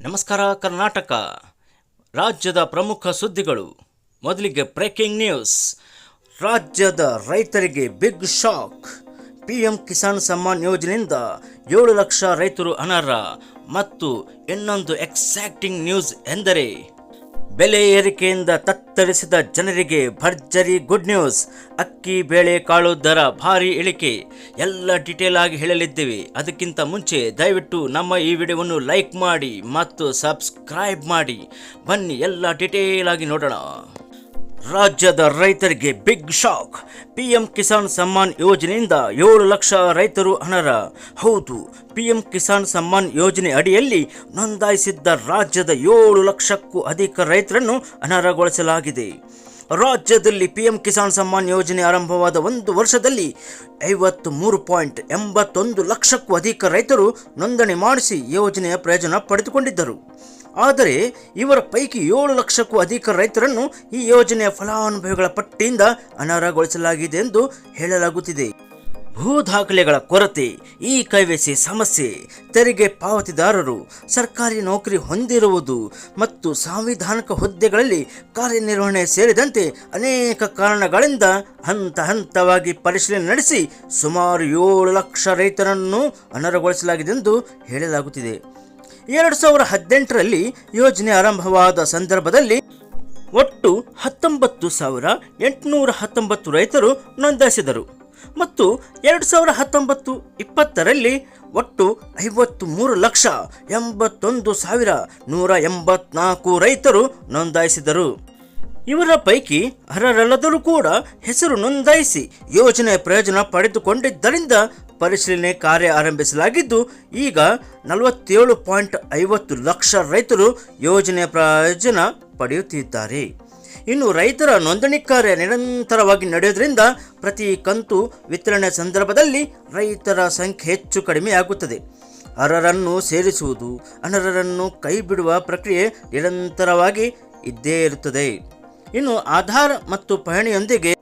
ನಮಸ್ಕಾರ, ಕರ್ನಾಟಕ. ರಾಜ್ಯದ ಪ್ರಮುಖ ಸುದ್ದಿಗಳು. ಮೊದಲಿಗೆ ಬ್ರೇಕಿಂಗ್ ನ್ಯೂಸ್. ರಾಜ್ಯದ ರೈತರಿಗೆ big shock. PM Kisan Samman ಯೋಜನೆಯಿಂದ ಏಳು ಲಕ್ಷ ರೈತರು ಅನರ್ಹ. ಮತ್ತು ಇನ್ನೊಂದು ಎಕ್ಸಾಕ್ಟಿಂಗ್ ನ್ಯೂಸ್ ಎಂದರೆ ಬೆಲೆ ಏರಿಕೆಯಿಂದ ತತ್ತರಿಸಿದ ಜನರಿಗೆ ಭರ್ಜರಿ ಗುಡ್ ನ್ಯೂಸ್ ಅಕ್ಕಿ, ಬೇಳೆ, ಕಾಳು ದರ ಭಾರಿ ಇಳಿಕೆ. ಎಲ್ಲ ಡೀಟೇಲ್ ಆಗಿ ಹೇಳಲಿದ್ದೇವೆ. ಅದಕ್ಕಿಂತ ಮುಂಚೆ ದಯವಿಟ್ಟು ನಮ್ಮ ಈ ವಿಡಿಯೋವನ್ನು ಲೈಕ್ ಮಾಡಿ ಮತ್ತು ಸಬ್ಸ್ಕ್ರೈಬ್ ಮಾಡಿ. ಬನ್ನಿ ಎಲ್ಲ ಡೀಟೇಲ್ ಆಗಿ ನೋಡೋಣ. ರಾಜ್ಯದ ರೈತರಿಗೆ big shock PM Kisan Samman ಯೋಜನೆಯಿಂದ ಏಳು ಲಕ್ಷ ರೈತರು ಅನರ ಹೌದು, ಪಿಎಂ ಕಿಸಾನ್ ಸಮ್ಮಾನ್ ಯೋಜನೆ ಅಡಿಯಲ್ಲಿ ನೋಂದಾಯಿಸಿದ್ದ ರಾಜ್ಯದ ಏಳು ಲಕ್ಷಕ್ಕೂ ಅಧಿಕ ರೈತರನ್ನು ಅನರ್ಹಗೊಳಿಸಲಾಗಿದೆ. ರಾಜ್ಯದಲ್ಲಿ ಪಿಎಂ ಕಿಸಾನ್ ಸಮ್ಮಾನ್ ಯೋಜನೆ ಆರಂಭವಾದ ಒಂದು ವರ್ಷದಲ್ಲಿ ಐವತ್ತು ಮೂರು ಪಾಯಿಂಟ್ ಎಂಬತ್ತೊಂದು ಲಕ್ಷಕ್ಕೂ ಅಧಿಕ ರೈತರು ನೋಂದಣಿ ಮಾಡಿಸಿ ಯೋಜನೆಯ ಪ್ರಯೋಜನ ಪಡೆದುಕೊಂಡಿದ್ದರು. ಆದರೆ ಇವರ ಪೈಕಿ ಏಳು ಲಕ್ಷಕ್ಕೂ ಅಧಿಕ ರೈತರನ್ನು ಈ ಯೋಜನೆಯ ಫಲಾನುಭವಿಗಳ ಪಟ್ಟಿಯಿಂದ ಅನರ್ಹಗೊಳಿಸಲಾಗಿದೆ ಎಂದು ಹೇಳಲಾಗುತ್ತಿದೆ. ಭೂ ದಾಖಲೆಗಳ ಕೊರತೆ, ಈ ಕೈವೇಸಿ ಸಮಸ್ಯೆ, ತೆರಿಗೆ ಪಾವತಿದಾರರು, ಸರ್ಕಾರಿ ನೌಕರಿ ಹೊಂದಿರುವುದು ಮತ್ತು ಸಾಂವಿಧಾನಿಕ ಹುದ್ದೆಗಳಲ್ಲಿ ಕಾರ್ಯನಿರ್ವಹಣೆ ಸೇರಿದಂತೆ ಅನೇಕ ಕಾರಣಗಳಿಂದ ಹಂತ ಹಂತವಾಗಿ ಪರಿಶೀಲನೆ ನಡೆಸಿ ಸುಮಾರು ಏಳು ಲಕ್ಷ ರೈತರನ್ನು ಅನರ್ಹಗೊಳಿಸಲಾಗಿದೆ ಎಂದು ಹೇಳಲಾಗುತ್ತಿದೆ. ಎರಡು ಸಾವಿರ ಹದಿನೆಂಟರಲ್ಲಿ ಯೋಜನೆ ಆರಂಭವಾದ ಸಂದರ್ಭದಲ್ಲಿ ಒಟ್ಟು ಹತ್ತೊಂಬತ್ತು ಸಾವಿರ ಎಂಟುನೂರ ಹತ್ತೊಂಬತ್ತು ರೈತರು ನೋಂದಾಯಿಸಿದರು. ಮತ್ತು ಎರಡು ಸಾವಿರ ಹತ್ತೊಂಬತ್ತು ಇಪ್ಪತ್ತರಲ್ಲಿ ಒಟ್ಟು ಐವತ್ತು ಮೂರು ಲಕ್ಷ ಎಂಬತ್ತೊಂದು ಸಾವಿರ ನೂರ ಎಂಬತ್ನಾಲ್ಕು ರೈತರು ನೋಂದಾಯಿಸಿದರು. ಇವರ ಪೈಕಿ ಅರ್ಹರಲ್ಲದರೂ ಕೂಡ ಹೆಸರು ನೋಂದಾಯಿಸಿ ಯೋಜನೆ ಪ್ರಯೋಜನ ಪಡೆದುಕೊಂಡಿದ್ದರಿಂದ ಪರಿಶೀಲನೆ ಕಾರ್ಯ ಆರಂಭಿಸಲಾಗಿದ್ದು, ಈಗ ನಲವತ್ತೇಳು ಪಾಯಿಂಟ್ ಐವತ್ತು ಲಕ್ಷ ರೈತರು ಯೋಜನೆಯ ಪ್ರಯೋಜನ ಪಡೆಯುತ್ತಿದ್ದಾರೆ. ಇನ್ನು ರೈತರ ನೋಂದಣಿ ಕಾರ್ಯ ನಿರಂತರವಾಗಿ ನಡೆಯೋದ್ರಿಂದ ಪ್ರತಿ ಕಂತು ವಿತರಣೆ ಸಂದರ್ಭದಲ್ಲಿ ರೈತರ ಸಂಖ್ಯೆ ಹೆಚ್ಚು ಕಡಿಮೆಯಾಗುತ್ತದೆ ಅರರನ್ನು ಸೇರಿಸುವುದು, ಅನರ್ಹರನ್ನು ಕೈಬಿಡುವ ಪ್ರಕ್ರಿಯೆ ನಿರಂತರವಾಗಿ ಇದ್ದೇ ಇರುತ್ತದೆ. ಇನ್ನು ಆಧಾರ್ ಮತ್ತು ಪಹಣಿಯೊಂದಿಗೆ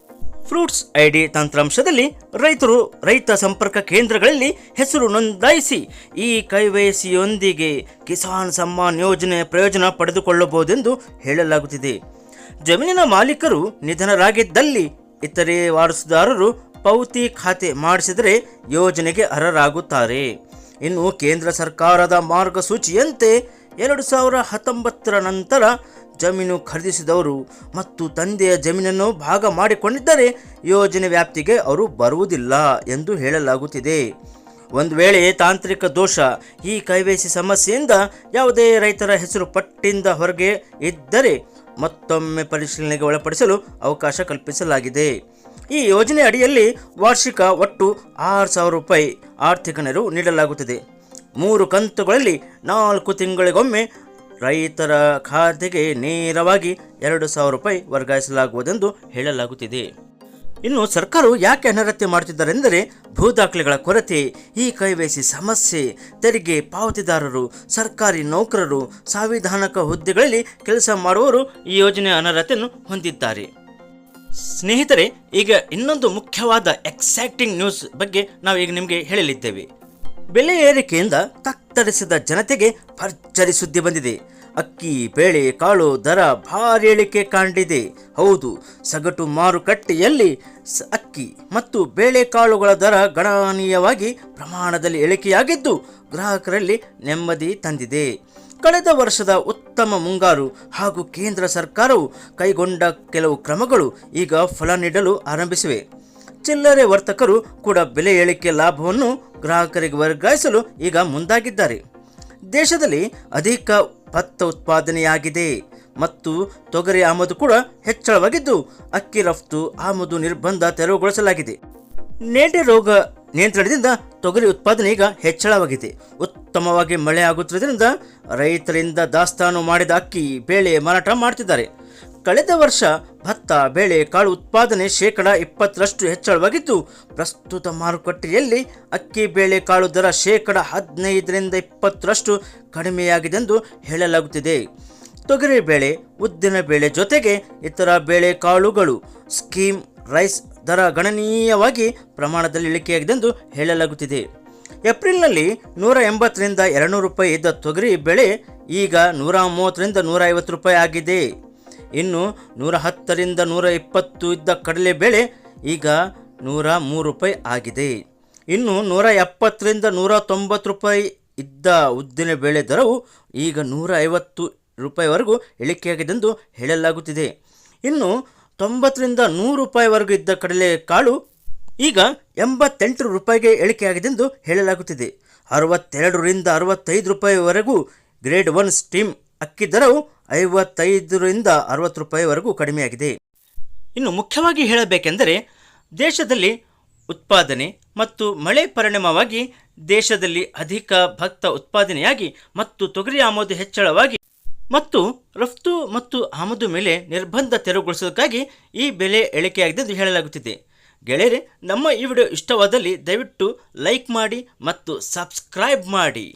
ಫ್ರೂಟ್ಸ್ ಐಡಿ ತಂತ್ರಾಂಶದಲ್ಲಿ ರೈತರು ರೈತ ಸಂಪರ್ಕ ಕೇಂದ್ರಗಳಲ್ಲಿ ಹೆಸರು ನೋಂದಾಯಿಸಿ ಈ ಕೈವಯಸಿಯೊಂದಿಗೆ ಕಿಸಾನ್ ಸಮ್ಮಾನ್ ಯೋಜನೆ ಪ್ರಯೋಜನ ಪಡೆದುಕೊಳ್ಳಬಹುದೆಂದು ಹೇಳಲಾಗುತ್ತಿದೆ. ಜಮೀನಿನ ಮಾಲೀಕರು ನಿಧನರಾಗಿದ್ದಲ್ಲಿ ಇತರೆ ವಾರಸುದಾರರು ಪೌತಿ ಖಾತೆ ಮಾಡಿಸಿದರೆ ಯೋಜನೆಗೆ ಅರ್ಹರಾಗುತ್ತಾರೆ. ಇನ್ನು ಕೇಂದ್ರ ಸರ್ಕಾರದ ಮಾರ್ಗಸೂಚಿಯಂತೆ ಎರಡು ಸಾವಿರ ಹತ್ತೊಂಬತ್ತರ ನಂತರ ಜಮೀನು ಖರೀದಿಸಿದವರು ಮತ್ತು ತಂದೆಯ ಜಮೀನನ್ನು ಭಾಗ ಮಾಡಿಕೊಂಡಿದ್ದರೆ ಯೋಜನೆ ವ್ಯಾಪ್ತಿಗೆ ಅವರು ಬರುವುದಿಲ್ಲ ಎಂದು ಹೇಳಲಾಗುತ್ತಿದೆ. ಒಂದು ವೇಳೆ ತಾಂತ್ರಿಕ ದೋಷ, ಈ ಕೈವೇಸಿ ಸಮಸ್ಯೆಯಿಂದ ಯಾವುದೇ ರೈತರ ಹೆಸರು ಪಟ್ಟಿಂದ ಹೊರಗೆ ಇದ್ದರೆ ಮತ್ತೊಮ್ಮೆ ಪರಿಶೀಲನೆಗೆ ಒಳಪಡಿಸಲು ಅವಕಾಶ ಕಲ್ಪಿಸಲಾಗಿದೆ. ಈ ಯೋಜನೆ ಅಡಿಯಲ್ಲಿ ವಾರ್ಷಿಕ ಒಟ್ಟು ಆರು ಸಾವಿರ ರೂಪಾಯಿ ಆರ್ಥಿಕ ನೆರವು ನೀಡಲಾಗುತ್ತದೆ. ಮೂರು ಕಂತುಗಳಲ್ಲಿ ನಾಲ್ಕು ತಿಂಗಳಿಗೊಮ್ಮೆ ರೈತರ ಖಾತೆಗೆ ನೇರವಾಗಿ ಎರಡು ಸಾವಿರ ರೂಪಾಯಿ ವರ್ಗಾಯಿಸಲಾಗುವುದೆಂದು ಹೇಳಲಾಗುತ್ತಿದೆ. ಇನ್ನು ಸರ್ಕಾರವು ಯಾಕೆ ಅನರ್ಹತೆ ಮಾಡುತ್ತಿದ್ದಾರೆಂದರೆ ಭೂ ದಾಖಲೆಗಳ ಕೊರತೆ, ಈ ಕೈವೇಸಿ ಸಮಸ್ಯೆ, ತೆರಿಗೆ ಪಾವತಿದಾರರು, ಸರ್ಕಾರಿ ನೌಕರರು, ಸಾಂವಿಧಾನಿಕ ಹುದ್ದೆಗಳಲ್ಲಿ ಕೆಲಸ ಮಾಡುವವರು ಈ ಯೋಜನೆಯ ಅನರ್ಹತೆಯನ್ನು ಹೊಂದಿದ್ದಾರೆ. ಸ್ನೇಹಿತರೆ, ಈಗ ಇನ್ನೊಂದು ಮುಖ್ಯವಾದ ಎಕ್ಸೈಟಿಂಗ್ ನ್ಯೂಸ್ ಬಗ್ಗೆ ನಾವು ಈಗ ನಿಮಗೆ ಹೇಳಲಿದ್ದೇವೆ. ಬೆಲೆ ಏರಿಕೆಯಿಂದ ತತ್ತರಿಸಿದ ಜನತೆಗೆ ಭರ್ಜರಿ ಸುದ್ದಿ ಬಂದಿದೆ. ಅಕ್ಕಿ, ಬೇಳೆ, ಕಾಳು ದರ ಭಾರಿ ಇಳಿಕೆ ಕಾಣಿದೆ ಹೌದು, ಸಗಟು ಮಾರುಕಟ್ಟೆಯಲ್ಲಿ ಅಕ್ಕಿ ಮತ್ತು ಬೇಳೆಕಾಳುಗಳ ದರ ಗಣನೀಯವಾಗಿ ಪ್ರಮಾಣದಲ್ಲಿ ಇಳಿಕೆಯಾಗಿದ್ದು ಗ್ರಾಹಕರಲ್ಲಿ ನೆಮ್ಮದಿ ತಂದಿದೆ. ಕಳೆದ ವರ್ಷದ ಉತ್ತಮ ಮುಂಗಾರು ಹಾಗೂ ಕೇಂದ್ರ ಸರ್ಕಾರವು ಕೈಗೊಂಡ ಕೆಲವು ಕ್ರಮಗಳು ಈಗ ಫಲ ನೀಡಲು ಆರಂಭಿಸಿವೆ. ಚಿಲ್ಲರೆ ವರ್ತಕರು ಕೂಡ ಬೆಲೆ ಏಳಿಕೆ ಲಾಭವನ್ನು ಗ್ರಾಹಕರಿಗೆ ವರ್ಗಾಯಿಸಲು ಈಗ ಮುಂದಾಗಿದ್ದಾರೆ. ದೇಶದಲ್ಲಿ ಅಧಿಕ ಭತ್ತ ಉತ್ಪಾದನೆಯಾಗಿದೆ ಮತ್ತು ತೊಗರಿ ಆಮದು ಕೂಡ ಹೆಚ್ಚಳವಾಗಿದ್ದು, ಅಕ್ಕಿ ರಫ್ತು ಆಮದು ನಿರ್ಬಂಧ ತೆರವುಗೊಳಿಸಲಾಗಿದೆ. ನೇಟೆ ರೋಗ ನಿಯಂತ್ರಣದಿಂದ ತೊಗರಿ ಉತ್ಪಾದನೆ ಈಗ ಹೆಚ್ಚಳವಾಗಿದೆ. ಉತ್ತಮವಾಗಿ ಮಳೆ ಆಗುತ್ತಿರುವುದರಿಂದ ರೈತರಿಂದ ದಾಸ್ತಾನು ಮಾಡಿದ ಅಕ್ಕಿ, ಬೇಳೆ ಮಾರಾಟ ಮಾಡ್ತಿದ್ದಾರೆ. ಕಳೆದ ವರ್ಷ ಭತ್ತ, ಬೇಳೆ, ಕಾಳು ಉತ್ಪಾದನೆ ಶೇಕಡ ಇಪ್ಪತ್ತರಷ್ಟು ಹೆಚ್ಚಳವಾಗಿದ್ದು, ಪ್ರಸ್ತುತ ಮಾರುಕಟ್ಟೆಯಲ್ಲಿ ಅಕ್ಕಿ, ಬೇಳೆ, ಕಾಳು ದರ ಶೇಕಡ ಹದಿನೈದರಿಂದ ಇಪ್ಪತ್ತರಷ್ಟು ಕಡಿಮೆಯಾಗಿದೆ ಎಂದು ಹೇಳಲಾಗುತ್ತಿದೆ. ತೊಗರಿ ಬೇಳೆ, ಉದ್ದಿನ ಬೇಳೆ ಜೊತೆಗೆ ಇತರ ಬೇಳೆ ಕಾಳುಗಳು ಸ್ಕೀಮ್ ರೈಸ್ ದರ ಗಣನೀಯವಾಗಿ ಪ್ರಮಾಣದಲ್ಲಿ ಇಳಿಕೆಯಾಗಿದೆ ಎಂದು ಹೇಳಲಾಗುತ್ತಿದೆ. ಏಪ್ರಿಲ್ನಲ್ಲಿ ನೂರ ಎಂಬತ್ತರಿಂದ ಎರಡುನೂರು ರೂಪಾಯಿ ಇದ್ದ ತೊಗರಿ ಬೆಳೆ ಈಗ ನೂರ ಮೂವತ್ತರಿಂದ ನೂರ ಐವತ್ತು ರೂಪಾಯಿ ಆಗಿದೆ. ಇನ್ನು ನೂರ ಹತ್ತರಿಂದ ನೂರ ಇಪ್ಪತ್ತು ಇದ್ದ ಕಡಲೆ ಬೆಳೆ ಈಗ ನೂರ ಮೂರು ರೂಪಾಯಿ ಆಗಿದೆ. ಇನ್ನು ನೂರ ಎಪ್ಪತ್ತರಿಂದ ನೂರ ತೊಂಬತ್ತು ರೂಪಾಯಿ ಇದ್ದ ಉದ್ದಿನ ಬೆಳೆ ದರವು ಈಗ ನೂರ ಐವತ್ತು ರೂಪಾಯಿವರೆಗೂ ಇಳಿಕೆಯಾಗಿದೆ ಎಂದು ಹೇಳಲಾಗುತ್ತಿದೆ. ಇನ್ನು ತೊಂಬತ್ತರಿಂದ ನೂರು ರೂಪಾಯಿವರೆಗೂ ಇದ್ದ ಕಡಲೆ ಕಾಳು ಈಗ ಎಂಬತ್ತೆಂಟು ರೂಪಾಯಿಗೆ ಇಳಿಕೆಯಾಗಿದೆ ಎಂದು ಹೇಳಲಾಗುತ್ತಿದೆ. ಅರವತ್ತೆರಡರಿಂದ ಅರವತ್ತೈದು ರೂಪಾಯಿವರೆಗೂ ಗ್ರೇಡ್ ಒನ್ ಸ್ಟೀಮ್ ಅಕ್ಕಿ ದರವು ಐವತ್ತೈದರಿಂದ ಅರವತ್ತು ರೂಪಾಯಿವರೆಗೂ ಕಡಿಮೆಯಾಗಿದೆ. ಇನ್ನು ಮುಖ್ಯವಾಗಿ ಹೇಳಬೇಕೆಂದರೆ ದೇಶದಲ್ಲಿ ಉತ್ಪಾದನೆ ಮತ್ತು ಮಳೆ ಪರಿಣಾಮವಾಗಿ ದೇಶದಲ್ಲಿ ಅಧಿಕ ಭತ್ತ ಉತ್ಪಾದನೆಯಾಗಿ ಮತ್ತು ತೊಗರಿ ಆಮದು ಹೆಚ್ಚಳವಾಗಿ ಮತ್ತು ರಫ್ತು ಮತ್ತು ಆಮದು ಮೇಲೆ ನಿರ್ಬಂಧ ತೆರವುಗೊಳಿಸೋದಕ್ಕಾಗಿ ಈ ಬೆಲೆ ಇಳಿಕೆಯಾಗಿದೆ ಎಂದು ಹೇಳಲಾಗುತ್ತಿದೆ. ಗೆಳೆಯರೆ, ನಮ್ಮ ಈ ವಿಡಿಯೋ ಇಷ್ಟವಾದಲ್ಲಿ ದಯವಿಟ್ಟು ಲೈಕ್ ಮಾಡಿ ಮತ್ತು ಸಬ್ಸ್ಕ್ರೈಬ್ ಮಾಡಿ.